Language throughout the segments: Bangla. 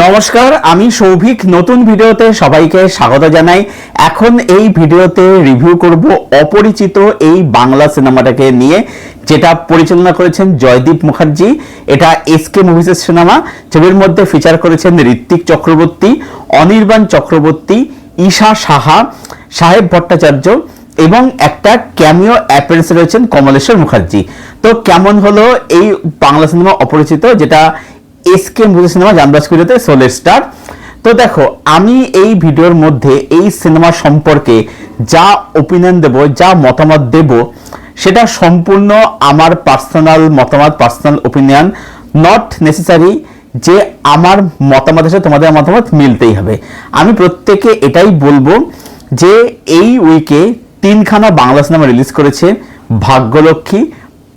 নমস্কার, আমি সৌভিক। নতুন ভিডিওতে সবাইকে স্বাগত জানাই। এখন এই ভিডিওতে রিভিউ করব অপরিচিত এই বাংলা সিনেমাটাকে নিয়ে, যেটা পরিচালনা করেছেন জয়দীপ মুখার্জি। এটা এসকে মুভিসের সিনেমা ছবির মধ্যে ফিচার করেছেন ঋত্বিক চক্রবর্তী, অনির্বাণ চক্রবর্তী, ঈশা সাহা, সাহেব ভট্টাচার্য এবং একটা ক্যামিও অ্যাপিয়ারেন্স রয়েছেন কমলেশ্বর মুখার্জি। তো কেমন হলো এই বাংলা সিনেমা অপরিচিত, যেটা এসকে মুভি সিনেমা জানবাজ ভিডিওতে সোলের স্টার তো দেখো, আমি এই ভিডিওর মধ্যে এই সিনেমা সম্পর্কে যা ওপিনিয়ন দেব, যা মতামত দেব, সেটা সম্পূর্ণ আমার পার্সোনাল মতামত পার্সোনাল ওপিনিয়ন নট নেসেসারি যে আমার মতামতের সাথে তোমাদের মতামত মিলতেই হবে। আমি প্রত্যেকে এটাই বলব যে এই উইকে তিনখানা বাংলা সিনেমা রিলিজ করেছে ভাগ্যলক্ষ্মী,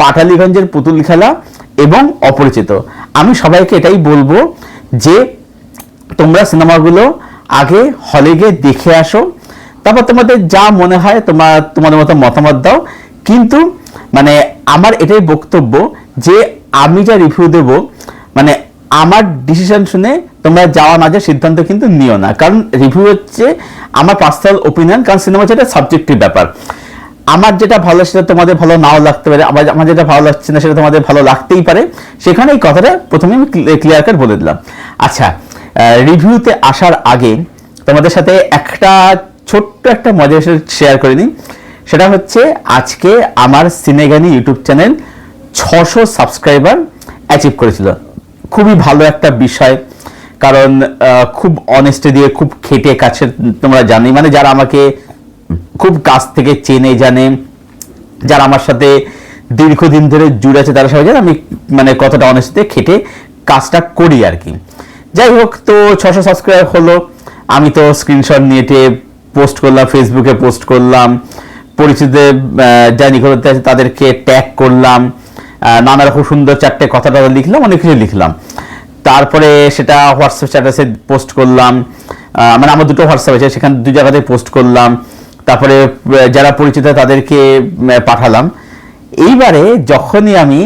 পাটালিগঞ্জের পুতুল খেলা এবং অপরিচিত। আমি সবাইকে এটাই বলব যে তোমরা সিনেমাগুলো আগে হলে গিয়ে দেখে আসো, তারপর তোমাদের যা মনে হয় তোমার, তোমাদের মতো মতামত দাও। কিন্তু মানে আমার এটাই বক্তব্য যে আমি যা রিভিউ দেব মানে আমার ডিসিশন শুনে তোমরা যাওয়া না যাওয়ার সিদ্ধান্ত কিন্তু নিও না। কারণ রিভিউ হচ্ছে আমার পার্সোনাল ওপিনিয়ন কারণ সিনেমা হচ্ছে একটা সাবজেক্টিভ ব্যাপার। আমার যেটা ভালো, সেটা তোমাদের ভালো নাও লাগতে পারে। আবার আমার যেটা ভালো লাগছে না, সেটা তোমাদের ভালো লাগতেই পারে। সেখানে এই কথাটা প্রথমে আমি ক্লিয়ার কাট বলে দিলাম। আচ্ছা রিভিউতে আসার আগে তোমাদের সাথে একটা ছোট্ট একটা মজা শেয়ার করে নিই। সেটা হচ্ছে আজকে আমার সিনেগানি ইউটিউব চ্যানেল ছশো সাবস্ক্রাইবার অ্যাচিভ করেছিল। খুবই ভালো একটা বিষয়, কারণ খুব অনেস্টি দিয়ে খুব খেটে কাছে তোমরা জানি মানে যারা আমাকে খুব কাছ থেকে চেনে জানে। যারা আমার সাথে দীর্ঘদিন ধরে জুড়ে আছে তারা সবাই জানে আমি মানে কতটা অনেস্টিতে খেটে কাজটা করি আর কি। যাই হোক তো ছশো সাবস্ক্রাইব হলো। আমি তো স্ক্রিনশট নিয়ে পোস্ট করলাম ফেসবুকে পোস্ট করলাম। পরিচিতদের আহ, যা নিকটতে আছে তাদেরকে ট্যাগ করলাম। নানা রকম সুন্দর চারটে কথা টথা লিখলাম অনেক কিছু লিখলাম। তারপরে সেটা হোয়াটসঅ্যাপ স্ট্যাটাসে পোস্ট করলাম। মানে আমার দুটো হোয়াটসঅ্যাপ আছে সেখানে দু জায়গাতে পোস্ট করলাম। তারপরে যারা পরিচিত তাদেরকে পাঠালাম। এইবারে যখনই আমি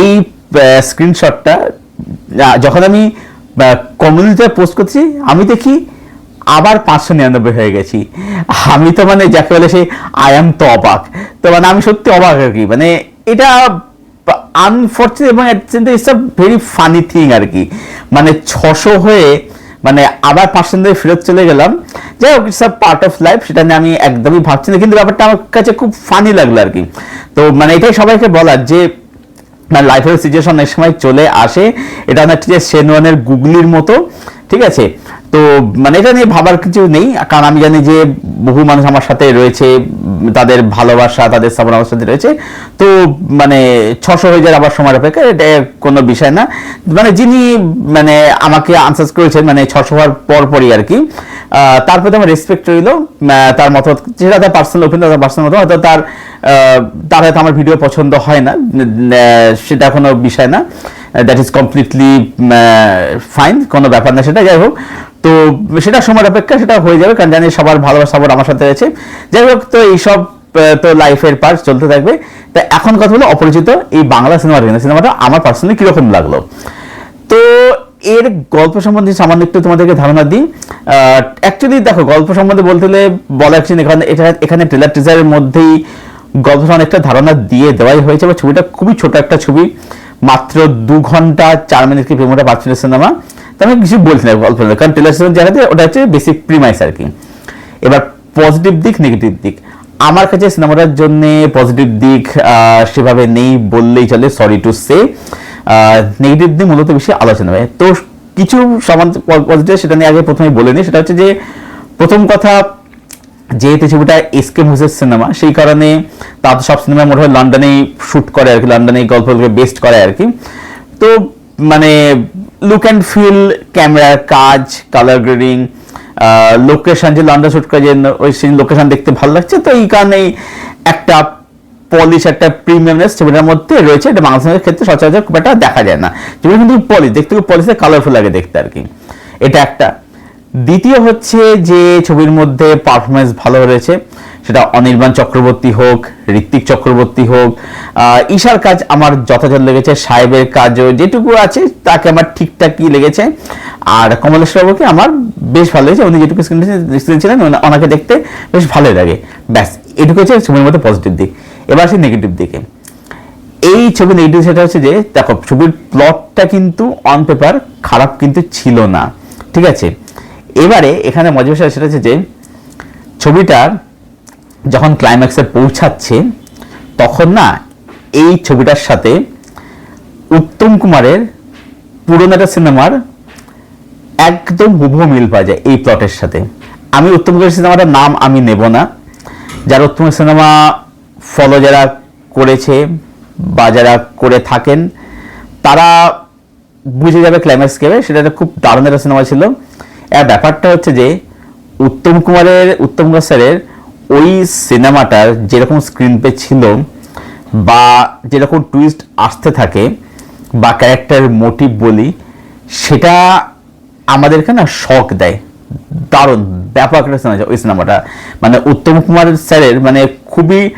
এই স্ক্রিনশটটা যখন আমি কমিউনিটিতে পোস্ট করছি, আমি দেখি আবার পাঁচশো নিরানব্বই হয়ে গেছি। আমি তো মানে যাকে বলে সেই আই এম তো অবাক। তো মানে আমি সত্যি অবাক আর কি। মানে এটা আনফর্চুনেট এবং ইটস ভেরি ফানি থিং আর কি। মানে ছশো হয়ে মানে আবার ধরে ফেরত চলে গেলাম। যাই হোক it's a part of life সেটা নিয়ে আমি একদমই ভাবছি না, কিন্তু ব্যাপারটা আমার কাছে খুব ফানি লাগল আর কি তো মানে এটাই সবাইকে বলার যে মানে লাইফের সিচুয়েশন অনেক সময় চলে আসে। এটা অনেকটা যে সেনওয়ানের গুগলির মতো, ঠিক আছে? তো মানে এটা নিয়ে ভাবার কিছু নেই, কারণ আমি জানি যে বহু মানুষ আমার সাথে রয়েছে, তাদের ভালোবাসা, তাদের সাপোর্ট আমার সাথে রয়েছে। তো মানে ছশো হয়ে যায় আবার সময় অপেক্ষা, এটা কোনো বিষয় না। মানে যিনি মানে আমাকে আনসার করেছেন মানে ছশো হওয়ার পর পরই আর কি আহ, তার প্রতি আমার রেসপেক্ট রইল। তার মতো যেটা তার পার্সোনাল ওপিনিয়ন তার পার্সোনাল মতো হয়তো তার তার হয়তো আমার ভিডিও পছন্দ হয় না সেটা কোনো বিষয় না। দ্যাট ইজ কমপ্লিটলি ফাইন কোনো ব্যাপার না সেটা যাই হোক। তো সেটা সময় অপেক্ষা সেটা হয়ে যাবে কারণ জানি সবার ভালোবাসা সাপোর্ট আমার সাথে রয়েছে। যাই হোক তো এইসব তো লাইফের পার্ট চলতে থাকবে। তা এখন কথা হলো অপরিচিত এই বাংলা সিনেমা সিনেমাটা আমার পার্সোনালি কীরকম লাগল। তো এর গল্প সম্বন্ধে সামান্য একটু তোমাদেরকে ধারণা দিই। অ্যাকচুয়ালি দেখো, গল্প সম্বন্ধে বলতে হলে বলা অ্যাকচুয়ালি এখানে এটা এখানে ট্রেলার টিজারের মধ্যেই গল্প একটা ধারণা দিয়ে দেওয়াই হয়েছে, বা ছবিটা খুবই ছোট একটা ছবি। মাত্র দু ঘণ্টা চার মিনিট কি প্রেমোটা পাচ্ছিল সিনেমা তো আমি কিছু বলছি না গল্প কারণ ট্রেলার সিনেমা জায়গাতে ওটা হচ্ছে বেসিক প্রিমাইস আর কি। এবার পজিটিভ দিক নেগেটিভ দিক। আমার কাছে সিনেমাটার জন্য পজিটিভ দিক সেভাবে নেই বললেই চলে সরি টু সে নেগেটিভ দিক মূলত বেশি আলোচনা হয়। তো কিছু সমান পজিটিভ সেটা নিয়ে আগে প্রথমে বলে নিই, সেটা হচ্ছে যে প্রথম কথা, যেহেতু ছবিটা এসকে মুভিসের সিনেমা সেই কারণে তার সব সিনেমা মোটামুটি লন্ডনেই শ্যুট করে আর কি লন্ডনে গল্পগুলোকে বেস্ট করে আর কি। তো মানে লুক অ্যান্ড ফিল ক্যামেরার কাজ কালার গ্রেডিং লোকেশন যে লন্ডন শ্যুট করে যে ওই সেই লোকেশন দেখতে ভালো লাগছে, তো এই কারণেই একটা পলিশ একটা প্রিমিয়ামনেস ছবিটার মধ্যে রয়েছে, এটা বাংলা সিনেমার ক্ষেত্রে সচরাচর খুব একটা দেখা যায় না। ছবিটা কিন্তু পলিশ দেখতে খুব পলিশে কালারফুল লাগে দেখতে আর কি। এটা একটা। দ্বিতীয় হচ্ছে যে ছবির মধ্যে পারফরমেন্স ভালো রয়েছে, সেটা অনির্বাণ চক্রবর্তী হোক, ঋত্বিক চক্রবর্তী হোক ঈশার কাজ আমার যথাযথ লেগেছে, সাহেবের কাজও যেটুকু আছে, তাকে আমার ঠিকঠাকই লেগেছে। আর কমলেশ্বর বাবুকে আমার বেশ ভালো লেগেছে, উনি যেটুকু স্ক্রিন ছিলেন ওনাকে দেখতে বেশ ভালোই লাগে। ব্যাস, এটুকু হচ্ছে ছবির মধ্যে পজিটিভ দিক। এবার আসি নেগেটিভ দিকে। এই ছবি নেগেটিভ সেটা হচ্ছে যে, দেখো, ছবির প্লটটা কিন্তু অন পেপার খারাপ কিন্তু ছিল না। ঠিক আছে? এবারে এখানে মজা বিষয় সেটা হচ্ছে যে ছবিটার যখন ক্লাইম্যাক্সে পৌঁছাচ্ছে, তখন না এই ছবিটার সাথে উত্তম কুমারের পুরনো একটা সিনেমার একদম হুবহু মিল পাওয়া যায় এই প্লটের সাথে। আমি উত্তম কুমারের সিনেমাটার নাম আমি নেব না। যারা উত্তম সিনেমা ফলো যারা করেছে বা যারা করে থাকেন, তারা বুঝে যাবে ক্লাইম্যাক্স কেবে। সেটা একটা খুব দারুণ একটা সিনেমা ছিল। আর ব্যাপারটা হচ্ছে যে, উত্তম কুমারের, উত্তম কুমার স্যারের ওই সিনেমাটার যেরকম স্ক্রিন পে ছিল বা যেরকম টুইস্ট আসতে থাকে বা ক্যারেক্টার মোটিভ বলি, সেটা আমাদেরকে না শখ দেয়। দারুণ ব্যাপক একটা সিনেমা ওই সিনেমাটা মানে উত্তম কুমার স্যারের মানে খুবই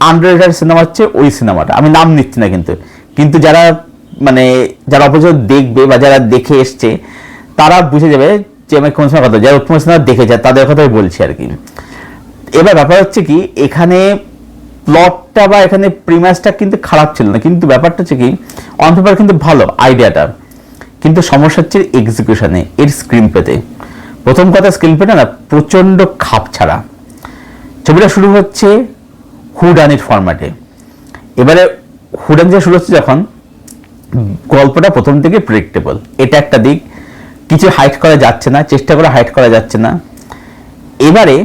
আন্ডার সিনেমা হচ্ছে ওই সিনেমাটা। আমি নাম নিচ্ছি না কিন্তু। কিন্তু যারা মানে যারা অপোজিট দেখবে বা যারা দেখে এসছে, তারা বুঝে যাবে যে আমি কোন সময় কথা। যারা উত্তম সিনেমা দেখে যায় তাদের কথাই বলছি আর কি। এবার ব্যাপার হচ্ছে কি, এখানে প্লটটা বা এখানে প্রিমাসটা কিন্তু খারাপ ছিল না। কিন্তু ব্যাপারটা হচ্ছে কি অন পেপার কিন্তু ভালো আইডিয়াটা কিন্তু সমস্যা হচ্ছে এক্সিকিউশনে এর স্ক্রিন পেতে। প্রথম কথা স্ক্রিন পেতে না প্রচণ্ড খাপ ছাড়া। ছবিটা শুরু হচ্ছে হুডানির ফরম্যাটে এবারে হুডান যে শুরু হচ্ছে যখন, গল্পটা প্রথম থেকে প্রেডিক্টেবল এটা একটা দিক। কিছু হাইট করা যাচ্ছে না, চেষ্টা করে হাইট করা যাচ্ছে না। এবারে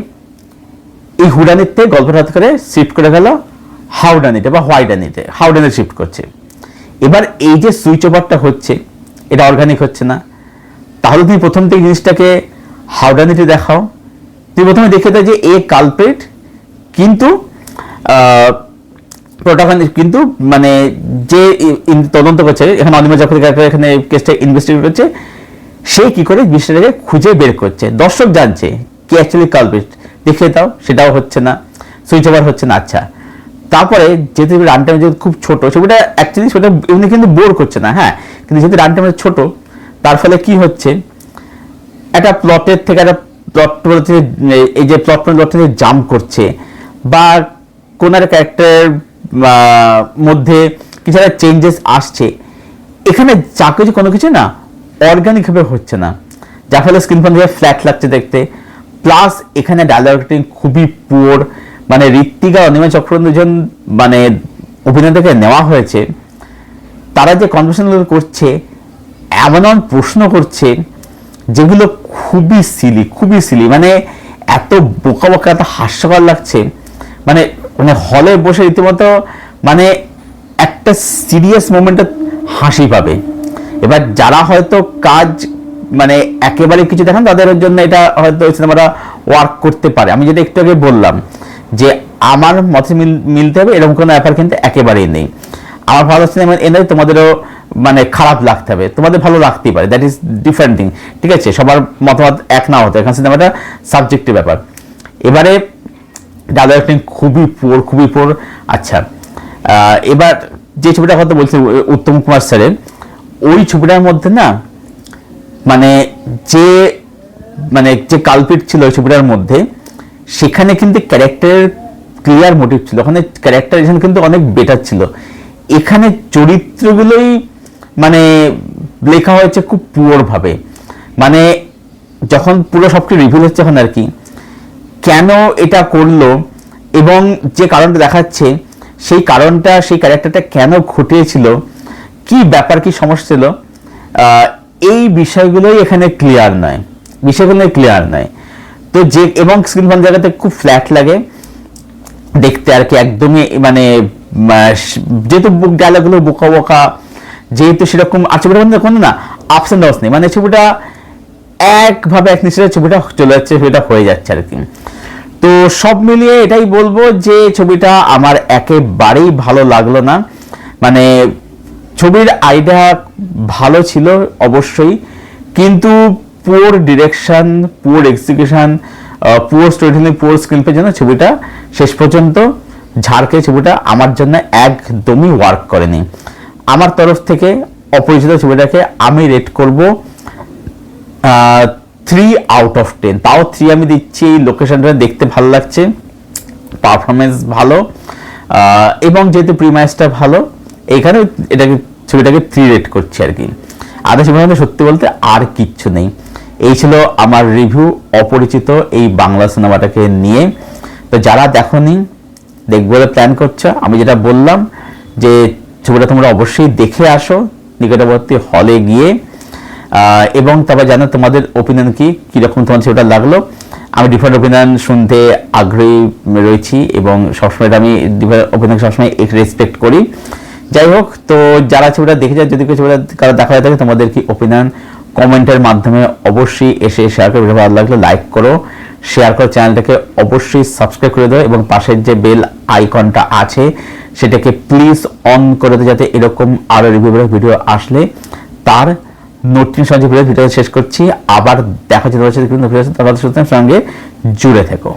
এই হুডানিতে গল্পটা হঠাৎ করে শিফট করে গেল হাউডানিতে বা হোয়াইডানিতে হাউডানি শিফট করছে। এবার এই যে সুইচ ওভারটা হচ্ছে, এটা অর্গানিক হচ্ছে না। তাহলে তুমি প্রথম থেকে জিনিসটাকে হাউডানিতে দেখাও। তুমি প্রথমে দেখে দাও যে এ কালপেট কিন্তু প্রোটাগনিস্ট কিন্তু মানে যে তদন্ত করছে এখানে অনিমা character এখানে কেসটা ইনভেস্টিগেট করছে সে কি করে বিষয়টাকে খুঁজে বের করছে দর্শক জানছে কি অ্যাকচুয়ালি কালপেট দেখে দাও সেটাও হচ্ছে না সুইচ ওভার হচ্ছে না আচ্ছা তারপরে যেহেতু রান টাইম যেহেতু খুব ছোট ছবিটা অ্যাকচুয়ালি সেটা এমনি কিন্তু বোর করছে না হ্যাঁ কিন্তু যেহেতু রান টাইম ছোট তার ফলে কি হচ্ছে একটা প্লটের থেকে একটা প্লট এই যে প্লট প্লট থেকে জাম্প করছে বা কোন একটা ক্যারেক্টারের মধ্যে কিছু একটা চেঞ্জেস আসছে। এখানে যা কিছু কোনো কিছু না অর্গানিক ভাবে হচ্ছে না। যার ফলে স্ক্রিন ফোন ফ্ল্যাট লাগছে দেখতে। প্লাস এখানে ডায়লগ খুবই পুয়োর মানে ঋত্বিকা অনিমা চক্রবর্তী দুজন মানে অভিনেতাকে নেওয়া হয়েছে। তারা যে কনভার্সেশনগুলো করছে, এমন এমন প্রশ্ন করছে, যেগুলো খুবই সিলি খুবই সিলি মানে এত বোকা বোকা, এত হাস্যকর লাগছে। মানে মানে হলে বসে রীতিমতো মানে একটা সিরিয়াস মোমেন্টে হাসি পাবে। এবার যারা হয়তো কাজ মানে একেবারে কিছু দেখেন, তাদের জন্য এটা হয়তো সিনেমাটা ওয়ার্ক করতে পারে। আমি যেটা একটু আগে বললাম যে আমার মতে মিল- মিলতে হবে, এরকম কোনো ব্যাপার কিন্তু একেবারেই নেই। আমার ভালো সিনেমা এনে তোমাদেরও মানে খারাপ লাগতে হবে। তোমাদের ভালো লাগতেই পারে। দ্যাট ইজ ডিফারেন্ট থিং ঠিক আছে? সবার মতামত এক না হতে এখানে সিনেমাটা সাবজেক্টিভ ব্যাপার। এবারে ডায়লগ অ্যাক্টিং খুবই পোর খুবই পোর আচ্ছা এবার যে ছবিটার কথা বলছি উত্তম কুমার স্যারের, ওই ছবিটার মধ্যে না মানে যে মানে যে কালপিট ছিল ওই ছবিটার মধ্যে, সেখানে কিন্তু ক্যারেক্টারের ক্লিয়ার মোটিভ ছিল। ওখানে ক্যারেক্টারাইজেশন কিন্তু অনেক বেটার ছিল। এখানে চরিত্রগুলোই মানে লেখা হয়েছে খুব পুয়ার ভাবে। মানে যখন পুরো সবটি রিভিল হচ্ছে এখন আর কি কেন এটা করল এবং যে কারণটা দেখাচ্ছে, সেই কারণটা, সেই ক্যারেক্টারটা কেন ঘটিয়েছিল, কি ব্যাপার, কি সমস্যা ছিল এই বিষয়গুলোই এখানে ক্লিয়ার নয়। বিষয়গুলো ক্লিয়ার নয়। তো যে, এবং স্ক্রিন ফোন জায়গাতে খুব ফ্ল্যাট লাগে। দেখতে আর কি একদমই মানে যেহেতু ডায়লগুলো বোকা বোকা, যেহেতু সেরকম, আর ছবিটা কোনো না আপস অ্যান্ড ডাউন্স নেই। মানে ছবিটা একভাবে এক নিচে ছবিটা চলে যাচ্ছে ছবিটা হয়ে যাচ্ছে আর কি। তো সব মিলিয়ে এটাই বলব যে ছবিটা আমার একেবারেই ভালো লাগল না। মানে ছবির আইডিয়া ভালো ছিল অবশ্যই, কিন্তু poor direction poor execution poor storytelling poor স্ক্রিনপের জন্য ছবিটা শেষ পর্যন্ত ঝাড়কে ছবিটা আমার জন্য একদমই ওয়ার্ক করেনি। আমার তরফ থেকে অপরিচিত ছবিটাকে আমি রেট করব। থ্রি আউট অফ টেন তাও থ্রি আমি দিচ্ছি লোকেশনটা দেখতে ভালো লাগছে। পারফরমেন্স ভালো। এবং যেহেতু প্রিমাইসটা ভালো এইখানে এটাকে, ছবিটাকে থ্রি রেট করছি আর কি। ছবির মধ্যে সত্যি বলতে আর কিচ্ছু নেই। এই ছিল আমার রিভিউ অপরিচিত এই বাংলা সিনেমাটাকে নিয়ে। তো যারা দেখোনি, দেখব বলে প্ল্যান করছ। আমি যেটা বললাম যে, ছবিটা তোমরা অবশ্যই দেখে আসো। নিকটবর্তী হলে গিয়ে এবং তারপর জানো তোমাদের ওপিনিয়ন কি? কীরকম তোমার ছবিটা লাগল? আমি ডিফারেন্ট ওপিনিয়ন শুনতে আগ্রহী রয়েছি এবং সবসময় আমি ডিফারেন্ট ওপিনিয়ন সবসময় রেসপেক্ট করি। যাই হোক, তো যারা ছবিটা দেখে যায় যদি ছবিটা কারও দেখা হয়ে থাকে, তোমাদের কি ওপিনিয়ন কমেন্টের মাধ্যমে অবশ্যই এসে শেয়ার করে। ভালো লাগলে লাইক করো শেয়ার করো, চ্যানেলটাকে অবশ্যই সাবস্ক্রাইব করে দাও এবং পাশের যে বেল আইকনটা আছে, সেটাকে প্লিজ অন করে দাও, যাতে এরকম আরও রিভিউ ভিডিও আসলে তার নোটিফিকেশন সঞ্জয় ভিডিও ভিডিও শেষ করছি। আবার দেখা যেতে পারছে কিন্তু তোমাদের সঙ্গে জুড়ে থেকো।